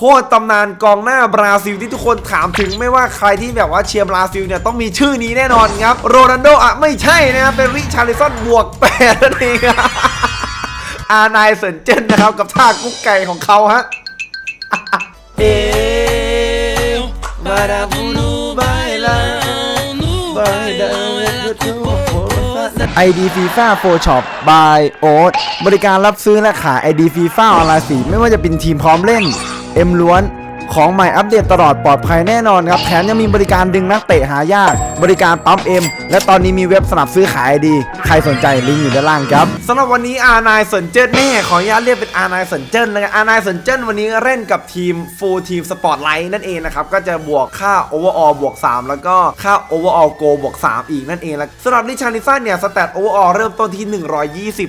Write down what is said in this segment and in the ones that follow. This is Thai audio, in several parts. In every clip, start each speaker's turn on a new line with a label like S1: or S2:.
S1: โคตรตำนานกองหน้าบราซิลที่ทุกคนถามถึงไม่ว่าใครที่แบบว่าเชียร์บราซิลเนี่ยต้องมีชื่อนี้แน่นอนครับ โรนัลโดอะไม่ใช่นะครับเป็นริชาร์ลิสันบวกแปดนั่นเองอานายเซินเจิ้นนะครับกับท่ากุ๊กไก่ของเขาฮะ
S2: Eu vagabundo bailando
S3: ID FIFA 4 Shop by Oat บริการรับซื้อและขาย ID FIFA ออนไลน์สีไม่ว่าจะเป็นทีมพร้อมเล่น M ล้วน ของใหม่อัปเดตตลอดปลอดภัยแน่นอนครับแถมยังมีบริการดึงนักเตะหายาก บริการปั๊ม M และตอนนี้มีเว็บสนับซื้อขาย ID ใครสนใจลิงก์อยู่ด้านล่างครับ
S1: สำหรับวันนี้อานายเซินเจิ้นแม่ขออนุญาตเรียกเป็นอานายเซินเจิ้นแล้วกันอานายเซินเจิ้นวันนี้เล่นกับทีมฟูลทีมสปอร์ตไลท์นั่นเองนะครับก็จะบวกค่าโอเวอร์ออลบวก 3 แล้วก็ค่าโอเวอร์ออลโกบวก 3 อีกนั่นเองแล้วสำหรับลิชาริสันเนี่ยสแตทโอเวอร์ออลเริ่มต้นที่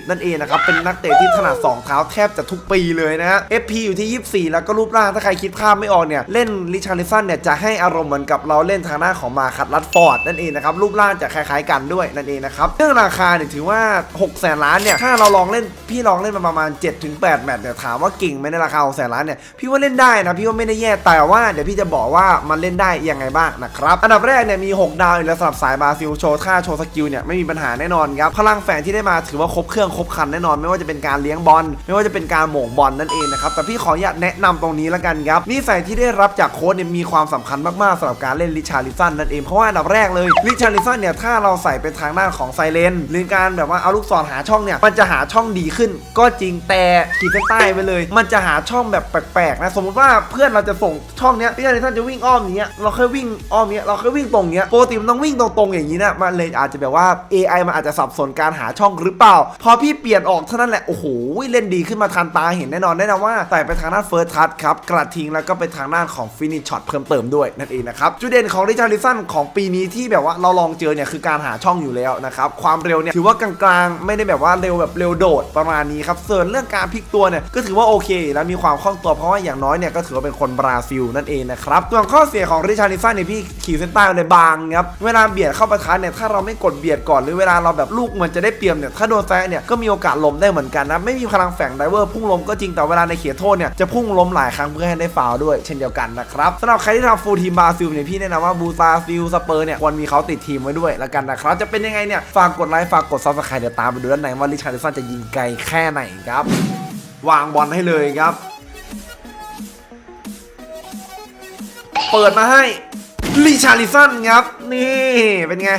S1: 120 นั่นเองนะครับเป็นนักเตะที่ถนัด2เท้าแทบจะทุกปีเลยนะฮะ FP อยู่ที่ 24 แล้วก็รูปร่างถ้าใครคิดภาพไม่ออกเนี่ยเล่นลิชาริสันเนี่ยจะให้อารมณ์เหมือนกับเราเล่นทางหน้าของมาคัตลัดฟอร์ดนั่นเองนะครับรูปร่างจะคล้ายๆกันด้วยนั่นเองนะครับเรื่องราคาเนี่ยถือว่า6แสนล้านเนี่ยถ้าเราลองเล่นพี่ลองเล่นมาประมาณ 7-8 แมตช์เนี่ยถามว่าเก่งไหมในราคา6แสนล้านเนี่ยพี่ว่าเล่นได้นะพี่ว่าไม่ได้แย่แต่ว่าเดี๋ยวพี่จะบอกว่ามันเล่นได้ยังไงบ้างนะครับอันดับแรกเนี่ยมี 6 ดาวอยู่แล้วสำหรับสายบราซิลโชว์ท่าโชว์สกิลเนี่ยไม่มีปัญหาแน่นอนครับพลังแฝงที่ได้มาถือว่าครบเครื่องครบคันแน่นอน ไม่ว่าจะเป็นการเลี้ยงบอลไม่ว่าจะเป็นการหม่งบอลนั่นเองนะครับแต่พี่ขออนุญาตแนะนำตรงนี้ล้วกันครับนิสัยที่ได้รับจากโค้ชเนี่ยมีความสำคัญมากๆสำหรับการเล่นลิชาริสันนั่นเองเพราะว่าอันดับแรกเลยลิชาริสันเนี่ยถ้าเราใส่เป็นทางด้านของไซเลนหรือการแบบว่าเอาลูกศรหาช่องเนี่ยมันจะหาช่องดีขึ้น ก็จริงแต่ขีดเส้นใต้ไปเลย มันจะหาช่องแบบแปลกๆนะสมมติว่าเพื่อนเราจะส่งช่องเนี้ยลิชาริสันจะวิ่งอ้อมเงี้ยเราแค่วิ่งอ้อมเนี้ยเราแค่วิ่งตรงเนี้ยโปกติมันต้องวิ่งตรงๆอย่างนี้นะมันเลยอาจจะแบบว่า AI มันอาจจะสับสนการหาช่องหรือเปล่า พอพี่เปลี่ยนออกเท่านั้นแหละโอ้โหเล่นดีขึ้นมาทันตาเห็นแน่นอนแน่นอนว่าใส่ไปทางด้านเฟิร์สทัชครับกระทิงแล้วก็ไปทางด้านของฟินิชช็อตเพิ่มเติมด้วยนั่นเองนะครับจุดเด่นของริชาริสันของปีนี้ที่แบบว่าเราลองเจอเนี่ยคือการหาช่องอยู่แล้วนะครับความเร็วเนี่ยถือว่ากลางๆ ไม่ได้แบบว่าเร็วแบบเร็วโดดประมาณนี้ครับส่วนเรื่องการพลิกตัวเนี่ยก็ถือว่าโอเค แล้วมีความคล่องตัวเพราะว่าอย่างน้อยเนี่ยก็ถือว่าเป็นคนบราซิลนั่นเองนะครับส่วนข้อเสียของริชาริสันเนี่ยพี่ขีดเส้นใต้เลยบางครับเวลาเบียดเข้าประทะเนี่ยถ้าเราไม่กดเบียดก่อนหรือเวลาเราแบบลูกมันจะได้เปรียบเนี่ยถ้าโดนแซะเนี่ยก็มีโอกาสล้มได้เหมือนกันนะไม่มีพลังแฝงไดเวอร์พุ่งล้มก็จริงแต่เวลาในเขตโทษเนี่ยจะพุ่งล้มหลายครั้งเพื่อให้ได้ฟาวด้วยเช่นเดียวกันนะครับสำหรับใครที่ทำฟูลทีมบราซิลเนี่ยพี่แนะนำว่าบูซาซิลสเปอร์เนี่ยควรมีเขาติดทีมไว้ด้วยแล้วกันนะครับจะเป็นยังไงเนี่ยฝากกดไลค์ฝากกดซับสไครต์เดี๋ยวตามไปดูด้านในว่าริชาร์ดสันจะยิงไกลแค่ไหนครับวางบอลให้เลยครับ เปิดมาให้ลิชาริสันครับ นี่เป็นไง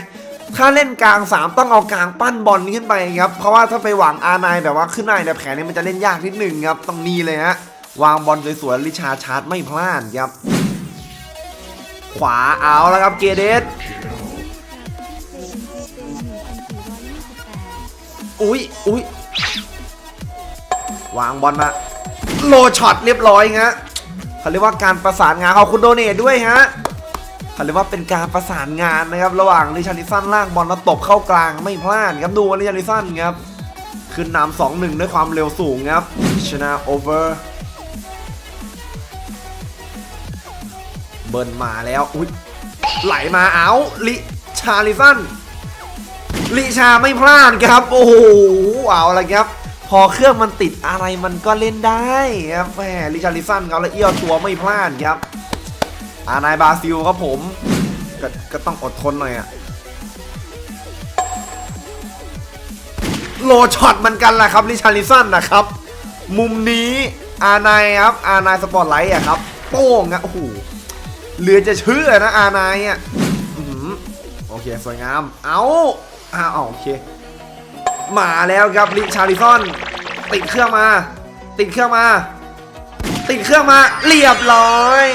S1: ถ้าเล่นกลาง 3 ต้องเอากลางปั้นบอลขึ้นไปครับ เพราะว่าถ้าไปหวังอานแบบว่าขึ้นในแต่แผนนี้มันจะเล่นยากนิดหนึ่งครับต้องนี่เลยฮะ วางบอลสวยๆลิชาชาร์จไม่พลาดครับ ขวาเอาแล้วครับเกเดสอุ้ยอุ้ยวางบอลมา โลช็อตเรียบร้อยฮะเขาเรียกว่าการประสานงานขอบคุณโดเนทด้วยฮะเขาเรียกว่าเป็นการประสานงานนะครับ ระหว่างริชาริสันล่ากบอลแล้วตบเข้ากลางไม่พลาดครับดูริชาริสันครับขึ้นนำสองหนึ่งด้วยความเร็วสูงครับชนะโอเวอร์ เบิร์นมาแล้วอุ้ยไหลมาเอาลิชาริสันลิชาไม่พลาดครับ โอ้โหเอาละครับ พอเครื่องมันติดอะไรมันก็เล่นได้ครับแหมลิชาริสันเขาละเอียวตัวไม่พลาดครับ อานายบาซิลครับผมกก็ต้องอดทนหน่อยอะโลช็อตมันกันแหละครับลิชาริสันนะครับ มุมนี้อานายครับ อานายสปอร์ตไลท์อะครับ โป้งอะโอ้โห เหลือจะเชื่อนะอานายอะอื้อหือโอเคสวยงาม เอาอ้าวโอเค มาแล้วครับลิชาริซอน ติดเครื่องมา ติดเครื่องมา ติดเครื่องมา เรียบร้อย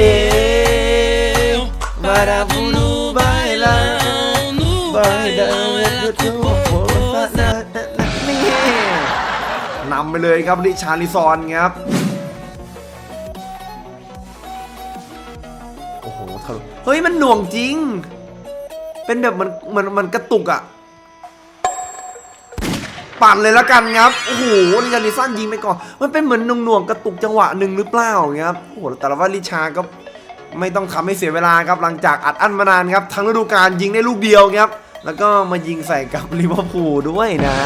S2: Eu vagabundo bailando
S1: นี่นำไปเลยครับลิชาริซอนครับ โอ้โหลเฮ้ยมันหน่วงจริง เป็นแบบมันมันมันกระตุกอะปั่นเลยล้วกันครับ โอ้โหลิชาริสันยิงไปก่อน มันเป็นเหมือนหน่วงๆกระตุกจังหวะหนึ่งหรือเปล่าครับ โอ้โห แต่ละว่าลิชาก็ไม่ต้องทำให้เสียเวลาครับ หลังจากอัดอั้นมานานครับ ทั้งฤดูกาลยิงได้ลูกเดียวครับ แล้วก็มายิงใส่กับลิเวอร์พูลด้วยนะ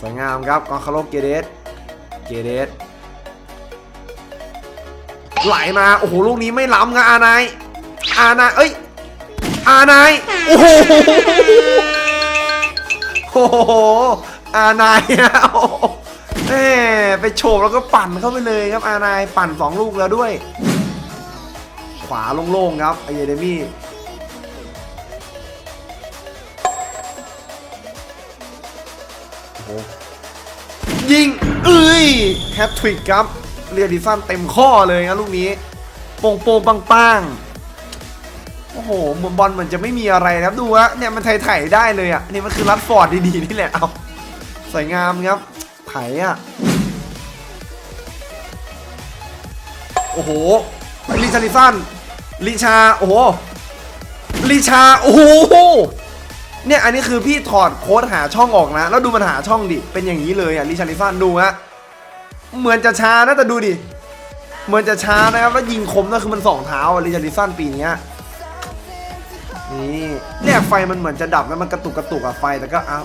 S1: สวยงามครับกองคาร์โลเกเดส เกเดส ไหลมา โอ้โห ลูกนี้ไม่ล้ำครับอานาย อานาย เอ้ย อานาย โอ้โหโอ้โห อานายอะโอ้โหแหมไปโฉบแล้วก็ปั่นเข้าไปเลยครับ อานาย ปั่นสองลูกแล้วด้วย ขวาโล่งๆครับไอเยเดมี่ยิง เอ้ยแฮตทริกครับ เรียดิสันเต็มข้อเลยครับลูกนี้โป่งโป่งปังปังๆโอ้โหมือบอลเหมือนจะไม่มีอะไรนะครับดูฮะเนี่ยมันไถ่ๆได้เลยอะนี่มันคือรัดฟอร์ดดีๆนี่แหละเอาสวยงามครับไถอะโอ้โหลิชาลิสันลิชาโอ้โหลิชาโอ้โหเนี่ยอันนี้คือพี่ถอดโค้ดหาช่องออกนะ แล้วดูมันหาช่องดิเป็นอย่างนี้เลยอะลิชาลิสันดูฮะ เหมือนจะช้านะแต่ดูดิเหมือนจะช้านะครับแล้วยิงคมนะคือมันสองเท้าอะลิชาลิสันปีนี้นี่เนี่ยไฟมันเหมือนจะดับแล้วมันกระตุกกระตุกอะไฟแต่ก็อ้าว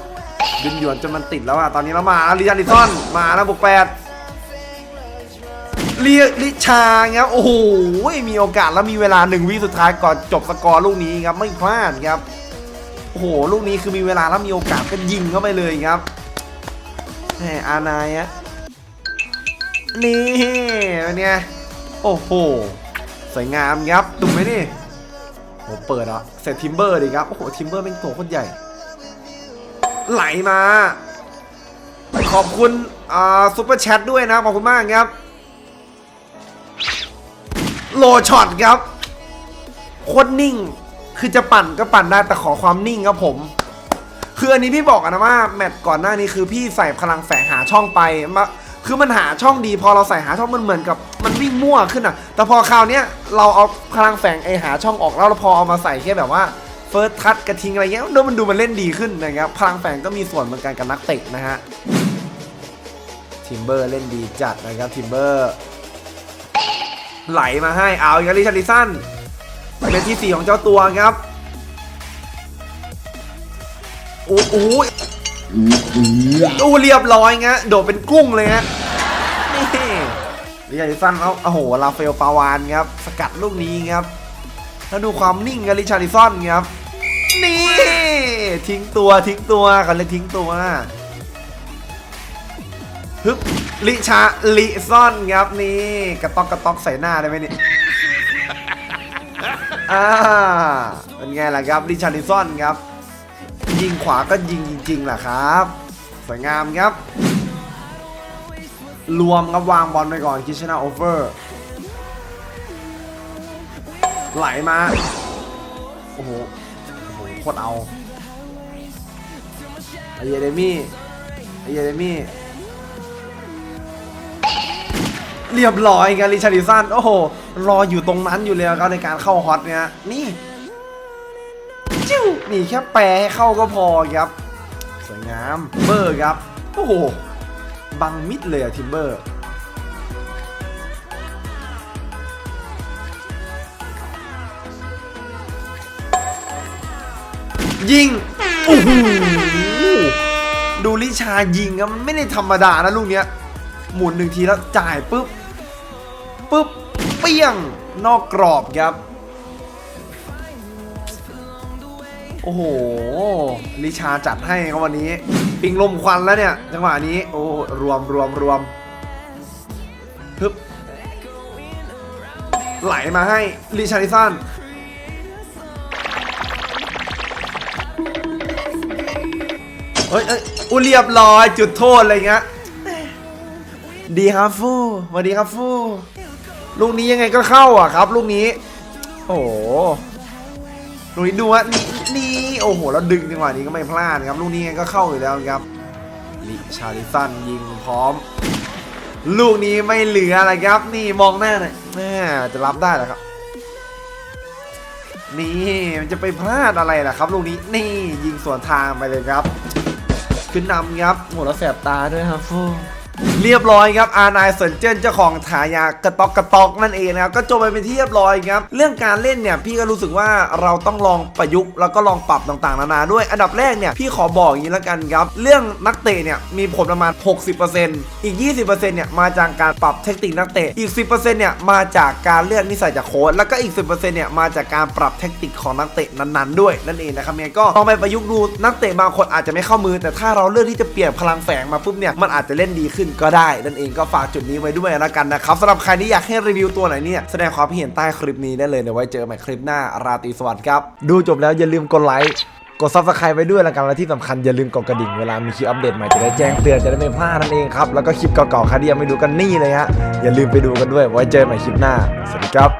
S1: ดึงหยวนจนมันติดแล้วอะตอนนี้เรามาลิชาลิสันมาแล้วบวกแปดเรียลิชาเงี้ยโอ้โหมีโอกาสแล้วมีเวลาหนึ่งวิสุดท้ายก่อนจบสกอร์ลูกนี้ครับไม่พลาดครับโอ้โหลูกนี้คือมีเวลาแล้วมีโอกาสก็ยิงเข้าไปเลยครับแหมอานายอะ นี่เป็นไงโอ้โห สวยงามครับดุไหมนี่โอ้เปิดอะเสร็จทิมเบอร์ดิครับ โอ้โห ทิมเบอร์เป็นตัวโคตรใหญ่ ไหลมา ขอบคุณอ่าซุปเปอร์แชทด้วยนะ ขอบคุณมากครับ โลช็อตครับ โคตรนิ่ง คือจะปั่นก็ปั่นได้ แต่ขอความนิ่งครับผม คืออันนี้พี่บอกอนะว่า แมตช์ก่อนหน้านี้คือพี่ใส่พลังแฝงหาช่องไปมา คือมันหาช่องดี พอเราใส่หาช่องมันเหมือนกับ มันวิ่งมั่วขึ้นอะแต่พอคราวเนี้ยเราเอาพลังแฝงไอหาช่องออกแล้วเราพอเอามาใส่แค่แบบว่าเฟิร์สทัชกระทิงอะไรเงี้ยดูมันดูมันเล่นดีขึ้นนะครับพลังแฝงก็มีส่วนเหมือนกันกับนักเตะนะฮะทิมเบอร์เล่นดีจัดนะครับทิมเบอร์ไหลมาให้เอาอีกแล้วริชาริสันเป็นที่สี่ของเจ้าตัวครับโอ้โห โอ้เรียบร้อยงะโดดเป็นกุ้งเลยฮะนี่เรียริสันเอาโอ้โหลาเฟลปาวานครับ สกัดลูกนี้ครับ แล้วดูความนิ่งกับริชาริซอนครับ นี่ ทิ้งตัวทิ้งตัวกันเลยทิ้งตัวฮึบลิชาลิซอนครับนี่กระตอกกระตอกใส่หน้าได้ไหมนี่อ่าเป็นไงล่ะครับริชาริซอนครับ ยิงขวาก็ยิงจริงๆแหละครับ สวยงามครับ รวมครับวางบอลไปก่อนคิชนาโอเวอร์ไหลมา โอ้โห โอ้โหโคตรเอาไอเยเดมี่ไอเยเดมี่เรียบร้อยกันริชาริสันโอ้โห รออยู่ตรงนั้นอยู่เลยครับในการเข้าฮอตเนี่ยนี่ นี่แค่แปลให้เข้าก็พอครับ สวยงามเบอร์ครับ โอ้โห บังมิดเลยอะทิมเบอร์ยิงโอ้โหดูลิชายิงครับมันไม่ได้ธรรมดานะลูกเนี้ย หมุนหนึ่งทีแล้วจ่ายปุ๊บปุ๊บเปี้ยงนอกกรอบครับ โอ้โหลิชาจัดให้ครับวันนี้ ปิงลมควันแล้วเนี่ย จังหวะนี้ โอ้รวมรวมรวมฮึบไหลมาให้ลิชาริสันเฮ้ยเอ้ยอุเรียบร้อยจุดโทษอะไรเงี้ยดีครับฟูสวัสดีครับฟูลูกนี้ยังไงก็เข้าอะครับ ลูกนี้ โอ้โหลูกนี้ดูฮะ นี่นี่โอ้โหแล้วดึงจังหวะนี้ก็ไม่พลาดครับลูกนี้ก็เข้าอยู่แล้วครับลิชาริสันยิงพร้อม ลูกนี้ไม่เหลืออะไรครับ นี่มองหน้าหน่อยแม่จะรับได้เหรอครับ นี่มันจะไปพลาดอะไรล่ะครับ ลูกนี้นี่ยิงสวนทางไปเลยครับ ขึ้นนำครับโหแล้วแสบตาด้วยครับฟูเรียบร้อยครับอานายเซนเจนเจ้าของฉายากระตอกกระตอกนั่นเองนะครับก็จบไปเป็นที่เรียบร้อยครับเรื่องการเล่นเนี่ยพี่ก็รู้สึกว่าเราต้องลองประยุกต์แล้วก็ลองปรับต่างๆนานาด้วย อันดับแรกเนี่ยพี่ขอบอกอย่างนี้แล้วกันครับเรื่องนักเตะเนี่ยมีผลประมาณ 60%อีก 20%เนี่ยมาจากการปรับเทคนิคนักเตะอีก 10%เนี่ยมาจากการเลือกนิสัยจากโค้ชแล้วก็อีก 10%เนี่ยมาจากการปรับเทคนิคของนักเตะนั้นๆด้วยนั่นเองนะครับเนี่ยก็ลองไปประยุกต์ดูนักเตะบางคนอาจจะไม่เข้ามือ แต่ถ้าเราเลือกที่จะเปลี่ยนพลังแฝงมาปุ๊บเนี่ยมันอาจจะเล่นดีขึ้นก็ได้นั่นเองก็ฝากจุดนี้ไว้ด้วยแล้วกันนะครับสำหรับใครที่อยากให้รีวิวตัวไหนเนี่ยแสดงความเห็นใต้คลิปนี้ได้เลยเดี๋ยวไว้เจอใหม่คลิปหน้าราตรีสวัสดิ์ครับ
S3: ดูจบแล้วอย่าลืมกดไลค์กดซับสไครต์ไว้ด้วยละกันและที่สำคัญอย่าลืมกดกระดิ่งเวลามีคลิปอัปเดตใหม่จะได้แจ้งเตือนจะได้ไม่พลาดนั่นเองครับแล้วก็คลิปเก่าๆใครที่ยังไม่ดูกันนี่เลยฮะอย่าลืมไปดูกันด้วยไว้เจอใหม่คลิปหน้าสวัสดีครับ